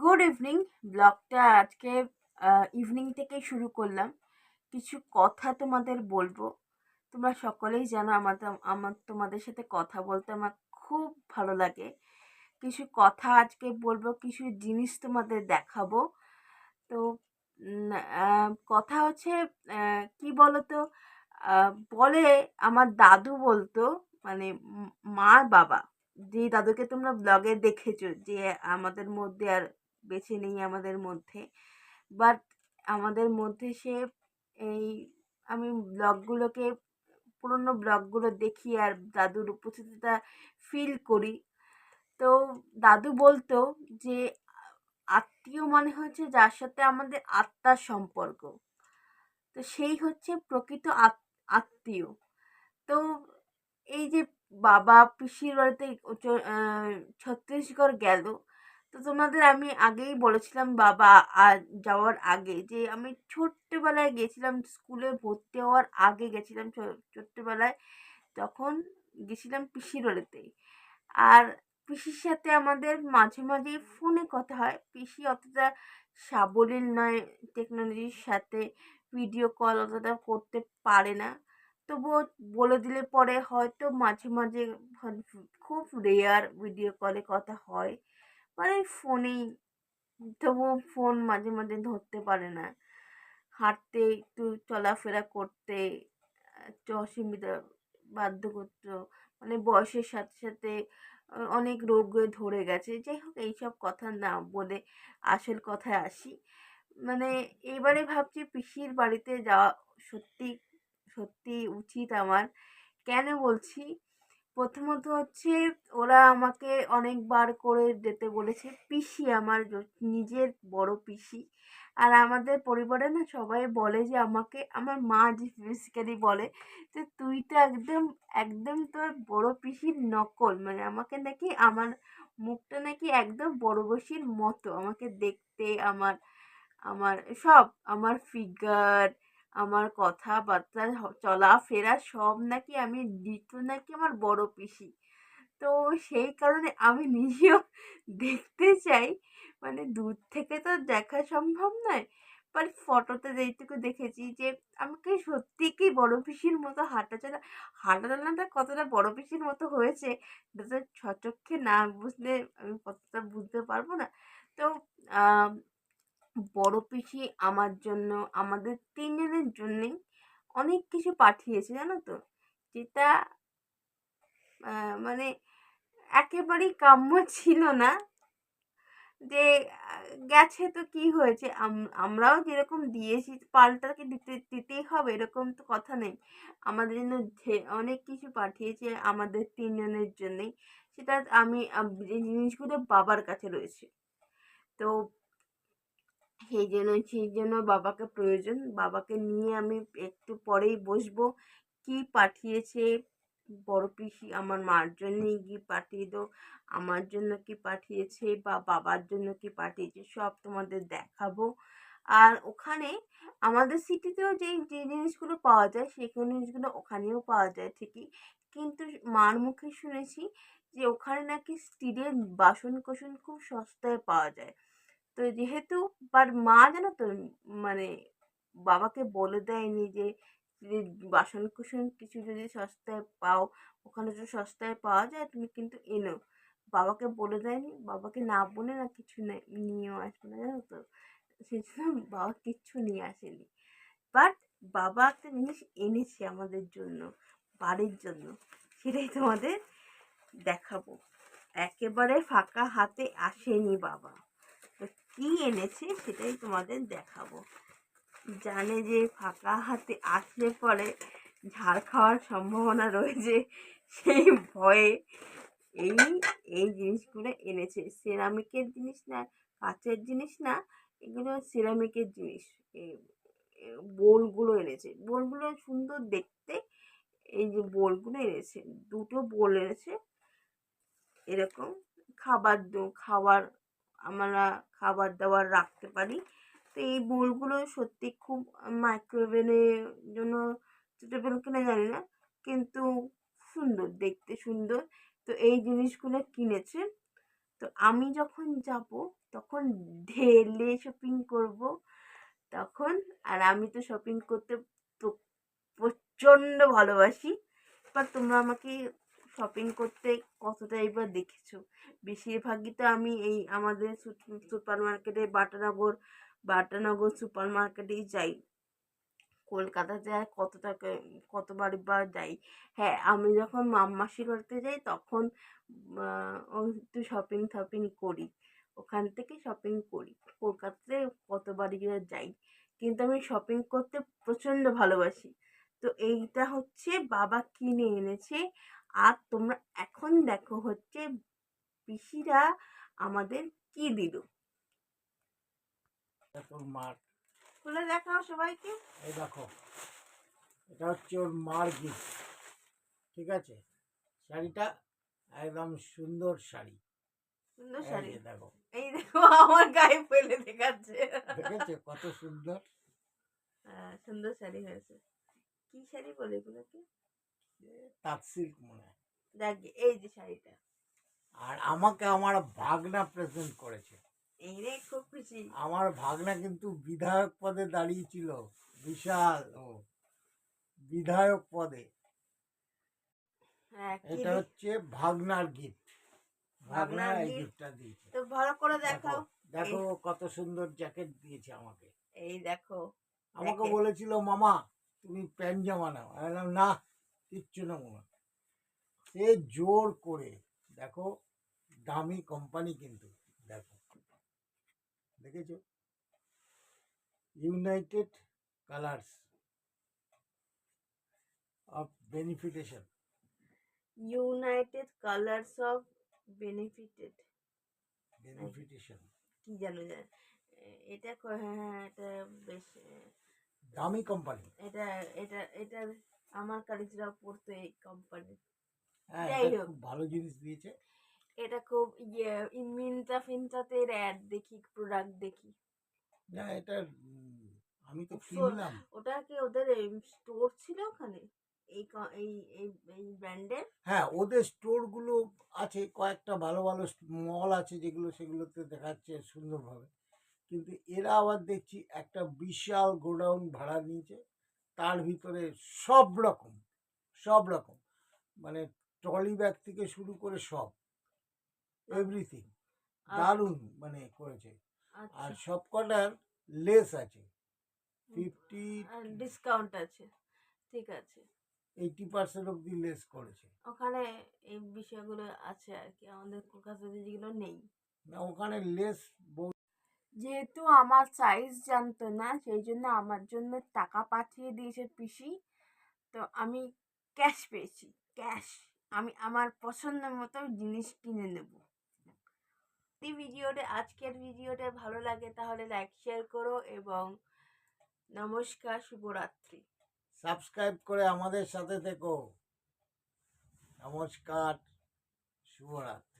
Good evening ব্লগটা আজকে evening থেকে শুরু করলাম। কিছু কথা তোমাদের বলব। তোমরা সকলেই জানো আমার আমার, তোমাদের সাথে কথা বলতে আমার খুব ভালো লাগে। কিছু কথা আজকে বলব, কিছু জিনিস তোমাদের দেখাবো। তো কথা হচ্ছে কি বলতো? বলে আমার দাদু বলতো মানে মার বাবা, যে দাদুকে তোমরা ব্লগে দেখেছ, যে আমাদের মধ্যে আর বেছে নেই আমাদের মধ্যে। বাট আমাদের মধ্যে সে এই আমি ব্লগগুলোকে, পুরনো ব্লগগুলো দেখি আর দাদুর উপস্থিতিটা ফিল করি। তো দাদু বলতো যে, আত্মীয় মানে হচ্ছে যার সাথে আমাদের আত্মার সম্পর্ক। তো সেই হচ্ছে প্রকৃত আত্মীয়। তো এই যে বাবা, পিসির বাড়িতে ছত্তিশগড় গেল তো তোমাদের আমি আগেই বলেছিলাম বাবা যাওয়ার আগে যে আমি ছোট্টবেলায় গেছিলাম স্কুলে ভর্তি হওয়ার আগে গেছিলাম ছোট্টবেলায়, তখন গেছিলাম পিসির বাড়িতে। আর পিসির সাথে আমাদের মাঝে মাঝে ফোনে কথা হয়। পিসি অতটা সাবলীল নয় টেকনোলজির সাথে ভিডিও কল অতটা করতে পারে না। তবুও বলে দিলে পরে হয়তো মাঝে মাঝে খুব রেয়ার ভিডিও কলে কথা হয়। মানে ফোনেই, তবুও ফোন মাঝে মাঝে ধরতে পারে না। হাঁটতে, একটু চলাফেরা করতে, একটু অসুবিধা বাধ্য করতো মানে বয়সের সাথে সাথে অনেক রোগ ধরে গেছে। যাই হোক, এইসব কথা না বলে আসল কথায় আসি। মানে এবারে ভাবছি পিসির বাড়িতে যাওয়া সত্যি সত্যি উচিত আমার। কেন বলছি? প্রথমত হচ্ছে ওরা আমাকে অনেকবার করে যেতে বলেছে, পিসি আমার নিজের বড় পিসি। আর আমাদের পরিবারে না সবাই বলে যে আমাকে, আমার মা যে বেসিক্যালি বলে যে, তুই তো একদম একদম তোর বড় পিসির নকল। মানে আমাকে নাকি, আমার মুখটা নাকি একদম বড় বসির মতো। আমাকে দেখতে, আমার আমার সব, আমার ফিগার আমার কথাবার্তা চলাফেরা সব নাকি আমি দিত নাকি আমার বড় পিসি। তো সেই কারণে আমি নিজেও দেখতে চাই। মানে দূর থেকে তো দেখা সম্ভব নয়। বাট ফটোতে যেইটুকু দেখেছি যে, আমাকে সত্যি কি বড় পিসির মতো হাঁটা চলা হাঁটা চলাটা কতটা বড় পিসির মতো হয়েছে, এটা তো সচক্ষে না বুঝলে আমি কতটা বুঝতে পারব না। তো বড় পিসি আমার জন্য, আমাদের তিনজনের জন্যেই অনেক কিছু পাঠিয়েছে, জানো তো? যেটা মানে একেবারেই কাম্য ছিল না যে, গেছে তো কি হয়েছে? আমরাও যেরকম দিয়েছি, পাল্টাকে দিতে, দিতেই হবে, এরকম তো কথা নেই। আমাদের জন্য অনেক কিছু পাঠিয়েছে আমাদের তিনজনের জন্যেই। সেটা আমি যে জিনিসগুলো বাবার কাছে রয়েছে। তো সেই জন্য সেই জন্য বাবাকে প্রয়োজন। বাবাকে নিয়ে আমি একটু পরেই বসবো। কি পাঠিয়েছে? বড় পিসি আমার মার জন্যই কি পাঠিয়ে দো আমার জন্য কি পাঠিয়েছে বা বাবার জন্য কি পাঠিয়েছে সব তোমাদের দেখাবো। আর ওখানে আমাদের সিটিতেও যে যে জিনিসগুলো পাওয়া যায়, সেই জিনিসগুলো ওখানেও পাওয়া যায় ঠিকই। কিন্তু মার মুখে শুনেছি যে ওখানে নাকি স্টিলের বাসন কোসন খুব সস্তায় পাওয়া যায়। তো যেহেতু বাট মা জানো তো মানে বাবাকে বলে দেয়নি যে বাসন কুসন কিছু যদি সস্তায় পাও, ওখানে যদি সস্তায় পাওয়া যায়, তুমি কিন্তু এনো। বাবাকে বলে দেয়নি। বাবাকে না বলে না কিছু নিয়েও আসবে না, জানো তো? সেই জন্য বাবা কিচ্ছু নিয়ে আসেনি। বাট বাবা একটা জিনিস এনেছে আমাদের জন্য, বাড়ির জন্য। সেটাই তোমাদের দেখাবো। একেবারে ফাঁকা হাতে আসেনি বাবা। কি এনেছে সেটাই তোমাদের দেখাবো। জানে যে ফাঁকা হাতে আসলে পরে ঝাড় খাওয়ার সম্ভাবনা রয়েছে সেই ভয়ে এই এই জিনিসগুলো এনেছে। সেরামিকের জিনিস না, কাচের জিনিস না, এগুলো সিরামিকের জিনিস। এই বোলগুলো এনেছে। বোলগুলো সুন্দর দেখতে, এই যে বোলগুলো এনেছে। দুটো বোল এনেছে, এরকম খাবার খাওয়ার আমরা খাবার দাবার রাখতে পারি। তো এই বোলগুলো সত্যি খুব মাইক্রোওভেনের জন্য সুটেবল কিনা জানি না, কিন্তু সুন্দর, দেখতে সুন্দর। তো এই জিনিসগুলো কিনেছে। তো আমি যখন যাব, তখন ঢেলে শপিং করব, তখন, আর আমি তো শপিং করতে প্রচণ্ড ভালোবাসি। এবার তোমরা আমাকে শপিং করতে কতটা এবার দেখেছ? বেশিরভাগই তো আমি এই আমাদের সুপার মার্কেটে বাটানগর বাটানগর সুপার মার্কেটেই যাই। কলকাতাতে আর কত টাকা কতবার বা যাই। হ্যাঁ আমি যখন মাম্মাসির বাড়িতে যাই তখন একটু শপিং টপিং করি। ওখান থেকে শপিং করি। কলকাতাতে কতবারই যাই। কিন্তু আমি শপিং করতে প্রচণ্ড ভালোবাসি। তো এইটা হচ্ছে বাবা কিনে এনেছে আর তোমরা এখন দেখো হচ্ছে পিসিরা আমাদের কি দিল? খুলে দেখাও সবাইকে। এই দেখো এটা হচ্ছে ওর মার গিফট ঠিক আছে? শাড়িটা একদম সুন্দর শাড়ি। সুন্দর শাড়ি। দেখো। এই দেখো আমার গায়ে ফেলে দেখাচ্ছে। দেখেছ কত সুন্দর? হ্যাঁ, সুন্দর শাড়ি হয়েছে। কি শাড়ি বলে এগুলোকে? তাঁত সিল্ক মনে হয়। দেখ এই যে শাড়িটা। আর আমাকে আমার ভাগনা প্রেজেন্ট করেছে। এই রে খুব খুশি। আমার ভাগনা কিন্তু বিধায়ক পদে দাঁড়িয়েছিল বিশাল ও বিধায়ক পদে। হ্যাঁ এটা হচ্ছে ভাগনার গিফট ভাগনা ভাগনার এই? গিফটটা দিয়েছে। তো ভালো করে দেখো দেখো কত সুন্দর জ্যাকেট দিয়েছে আমাকে। এই দেখো আমাকে বলেছিল মামা তুমি প্যান্ট জামা নাও। আমি না কিচ্ছু না সে জোর করে দেখো দামি কোম্পানি কিন্তু দেখো। দেখেছ? United Colors of benefitation United Colors of benefited benefitation কি জানো এটা হ্যাঁ হ্যাঁ এটা বেশ দামি কোম্পানি এটা এটা এটা আমার কারিজরা পড়তো এই কোম্পানি হ্যাঁ যাই হোক। ভালো জিনিস দিয়েছে। এটা খুব ইয়ে মিন্তা ফিন্তাতে অ্যাড দেখি প্রোডাক্ট দেখি। না এটা আমি তো কিনলাম। ওটা কি ওদের স্টোর ছিল ওখানে? এই এই এই এই ব্র্যান্ডের হ্যাঁ ওদের স্টোরগুলো আছে কয়েকটা ভালো ভালো মল আছে যেগুলো সেগুলোতে দেখাচ্ছে সুন্দরভাবে। কিন্তু এরা আবার দেখছি একটা বিশাল গোডাউন ভাড়া নিয়েছে। তার ভিতরে সব রকম সব রকম। মানে ট্রলি ব্যাগ থেকে শুরু করে সব এভরিথিং দারুণ মানে করেছে। আর আচ্ছা। সব কটার লেস আছে ফিফটি ডিসকাউন্ট আছে ঠিক আছে। এইটি পার্সেন্ট অব্দি লেস করেছে। ওখানে এই বিষয়গুলো আছে আর কি আমাদের কলকাতাতে যেগুলো নেই। না ওখানে লেস যেহেতু আমার সাইজ জানতো না, সেই জন্য আমার জন্য টাকা পাঠিয়ে দিয়েছে পিসি। তো আমি ক্যাশ পেয়েছি ক্যাশ আমি আমার পছন্দ মতো জিনিস কিনে নেব। এই ভিডিওটা, আজকের ভিডিওটা ভালো লাগে তাহলে লাইক শেয়ার করো এবং নমস্কার, শুভরাত্রি। সাবস্ক্রাইব করে আমাদের সাথে থেকো। নমস্কার, শুভরাত্রি।